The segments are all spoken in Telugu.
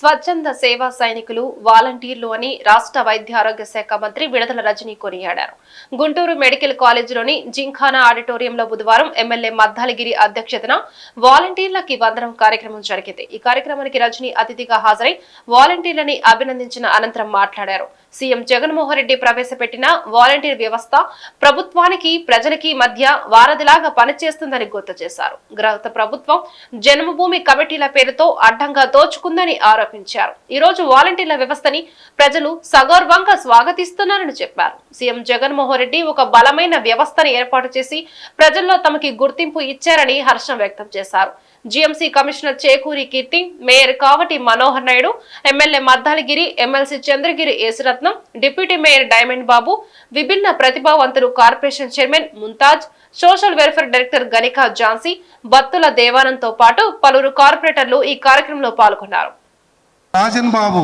స్వచ్ఛంద సేవా సైనికులు వాలంటీర్లు అని రాష్ట్ర వైద్య ఆరోగ్య శాఖ మంత్రి విడదల రజని కొనియాడారు. గుంటూరు మెడికల్ కాలేజీలోని జింఖానా ఆడిటోరియంలో బుధవారం ఎమ్మెల్యే మద్దాలగిరి అధ్యక్షతన వాలంటీర్లకి వందనం కార్యక్రమం జరిగింది. ఈ కార్యక్రమానికి రజని అతిథిగా హాజరై వాలంటీర్లని అభినందించిన అనంతరం మాట్లాడారు. సీఎం జగన్మోహన్ రెడ్డి ప్రవేశపెట్టిన వాలంటీర్ వ్యవస్థ ప్రభుత్వానికి ప్రజలకి మధ్య వారధిలాగా పనిచేస్తుందని గుర్తు చేశారు. గత ప్రభుత్వం జన్మభూమి కమిటీల పేరుతో అడ్డంగా దోచుకుందని ఆరోపించారు. ఈ రోజు వాలంటీర్ల వ్యవస్థని ప్రజలు సగౌరవంగా స్వాగతిస్తున్నారని చెప్పారు. సీఎం జగన్మోహన్ రెడ్డి ఒక బలమైన వ్యవస్థను ఏర్పాటు చేసి ప్రజల్లో తమకి గుర్తింపు ఇచ్చారని హర్షం వ్యక్తం చేశారు. GMC commissioner Chekuri Keerthi mayor Kavati Manohar Naidu MLA Maddalagiri MLC Chandragiri Yesurathnam deputy mayor Diamond Babu విభిన్న ప్రతిభావంతులు corporation chairman Mumtaz social welfare director Ganika Jhansi Battula దేవానంద్తో పాటు పలువురు కార్పొరేటర్లు ఈ కార్యక్రమంలో పాల్గొన్నారు. రాజన్ బాబు.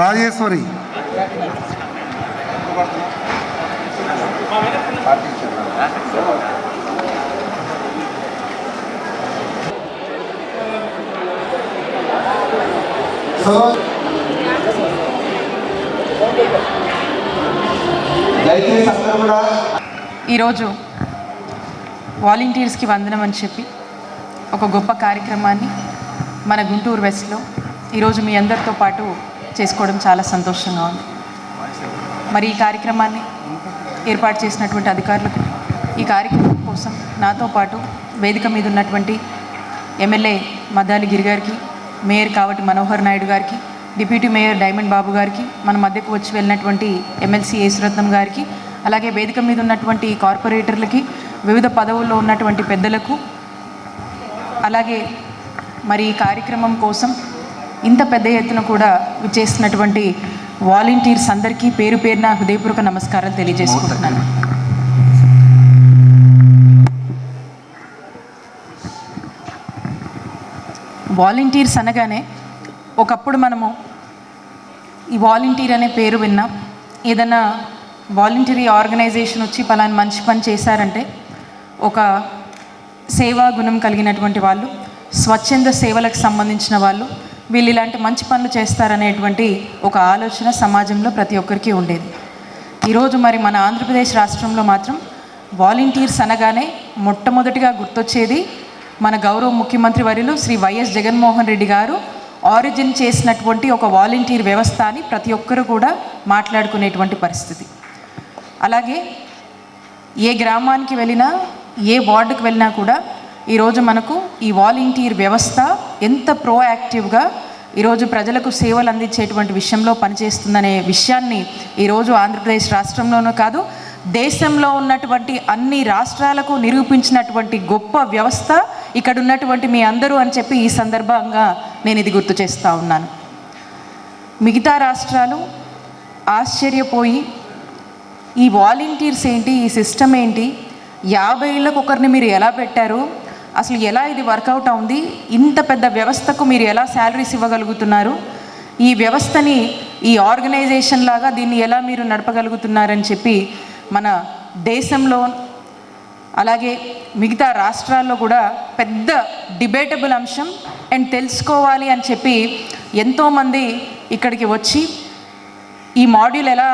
రాజేశ్వరి. ఈరోజు వాలంటీర్స్కి వందనం అని చెప్పి ఒక గొప్ప కార్యక్రమాన్ని మన గుంటూరు వెస్ట్లో ఈరోజు మీ అందరితో పాటు చేసుకోవడం చాలా సంతోషంగా ఉంది. మరి ఈ కార్యక్రమాన్ని ఏర్పాటు చేసినటువంటి అధికారులకు ఈ కార్యక్రమం కోసం నాతో పాటు వేదిక మీద ఉన్నటువంటి ఎమ్మెల్యే మద్దాలి గిరి గారికి మేయర్ కావటి మనోహర్ నాయుడు గారికి డిప్యూటీ మేయర్ డైమండ్ బాబు గారికి మన మధ్యకు వచ్చి వెళ్ళినటువంటి ఎమ్మెల్సీ యేసురత్నం గారికి అలాగే వేదిక మీద ఉన్నటువంటి కార్పొరేటర్లకి వివిధ పదవుల్లో ఉన్నటువంటి పెద్దలకు అలాగే మరి ఈ కార్యక్రమం కోసం ఇంత పెద్ద ఎత్తున కూడా చేస్తున్నటువంటి వాలంటీర్స్ అందరికీ పేరు పేరున హృదయపూర్వక నమస్కారాలు తెలియజేసుకుంటున్నాను. వాలంటీర్స్ అనగానే ఒకప్పుడు మనము ఈ వాలంటీర్ అనే పేరు విన్నాం. ఏదైనా వాలంటరీ ఆర్గనైజేషన్ వచ్చి పలానా మంచి పని చేశారంటే ఒక సేవా గుణం కలిగినటువంటి వాళ్ళు స్వచ్ఛంద సేవలకు సంబంధించిన వాళ్ళు వీళ్ళు ఇలాంటి మంచి పనులు చేస్తారనేటువంటి ఒక ఆలోచన సమాజంలో ప్రతి ఒక్కరికి ఉండేది. ఈరోజు మరి మన ఆంధ్రప్రదేశ్ రాష్ట్రంలో మాత్రం వాలంటీర్స్ అనగానే మొట్టమొదటిగా గుర్తొచ్చేది మన గౌరవ ముఖ్యమంత్రి వర్యులు శ్రీ వైఎస్ జగన్మోహన్ రెడ్డి గారు ఆరిజిన్ చేసినటువంటి ఒక వాలంటీర్ వ్యవస్థ అని ప్రతి ఒక్కరు కూడా మాట్లాడుకునేటువంటి పరిస్థితి. అలాగే ఏ గ్రామానికి వెళ్ళినా ఏ వార్డుకు వెళ్ళినా కూడా ఈరోజు మనకు ఈ వాలంటీర్ వ్యవస్థ ఎంత ప్రోయాక్టివ్గా ఈరోజు ప్రజలకు సేవలు అందించేటువంటి విషయంలో పనిచేస్తుందనే విషయాన్ని ఈరోజు ఆంధ్రప్రదేశ్ రాష్ట్రంలోనూ కాదు దేశంలో ఉన్నటువంటి అన్ని రాష్ట్రాలకు నిరూపించినటువంటి గొప్ప వ్యవస్థ ఇక్కడ ఉన్నటువంటి మీ అందరూ అని చెప్పి ఈ సందర్భంగా నేను ఇది గుర్తు చేస్తూ ఉన్నాను. మిగతా రాష్ట్రాలు ఆశ్చర్యపోయి ఈ వాలంటీర్స్ ఏంటి ఈ సిస్టమ్ ఏంటి యాభై ఏళ్ళకు ఒకరిని మీరు ఎలా పెట్టారు అసలు ఎలా ఇది వర్కౌట్ అవుంది? ఇంత పెద్ద వ్యవస్థకు మీరు ఎలా శాలరీస్ ఇవ్వగలుగుతున్నారు? ఈ వ్యవస్థని ఈ ఆర్గనైజేషన్ లాగా దీన్ని ఎలా మీరు నడపగలుగుతున్నారని చెప్పి మన దేశంలో అలాగే మిగతా రాష్ట్రాల్లో కూడా పెద్ద డిబేటబుల్ అంశం అండ్ తెలుసుకోవాలి అని చెప్పి ఎంతోమంది ఇక్కడికి వచ్చి ఈ మాడ్యూల్ ఎలా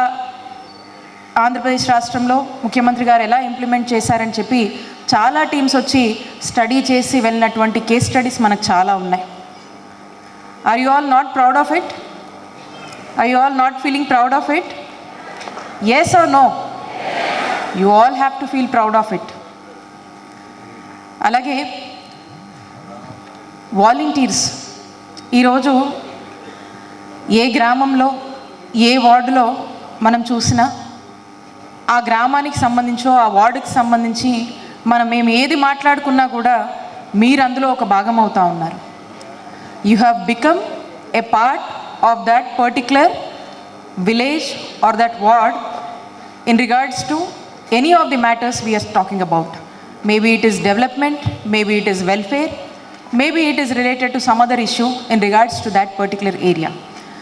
ఆంధ్రప్రదేశ్ రాష్ట్రంలో ముఖ్యమంత్రి గారు ఎలా ఇంప్లిమెంట్ చేశారని చెప్పి చాలా టీమ్స్ వచ్చి స్టడీ చేసి వెళ్ళినటువంటి కేస్ స్టడీస్ మనకు చాలా ఉన్నాయి. Are you all not proud of it are you all not feeling proud of it yes are no you all have to feel proud of it అలాగే వాలంటీర్స్ ఈరోజు ఏ గ్రామంలో ఏ వార్డులో మనం చూసినా ఆ గ్రామానికి సంబంధించో ఆ వార్డుకి సంబంధించి మనం మేము ఏది మాట్లాడుకున్నా కూడా మీరు అందులో ఒక భాగం అవుతా ఉన్నారు. You have become a part of that particular village or that ward in regards to any of the matters we're talking about maybe it is development maybe it is welfare maybe it is related to some other issue in regards to that particular area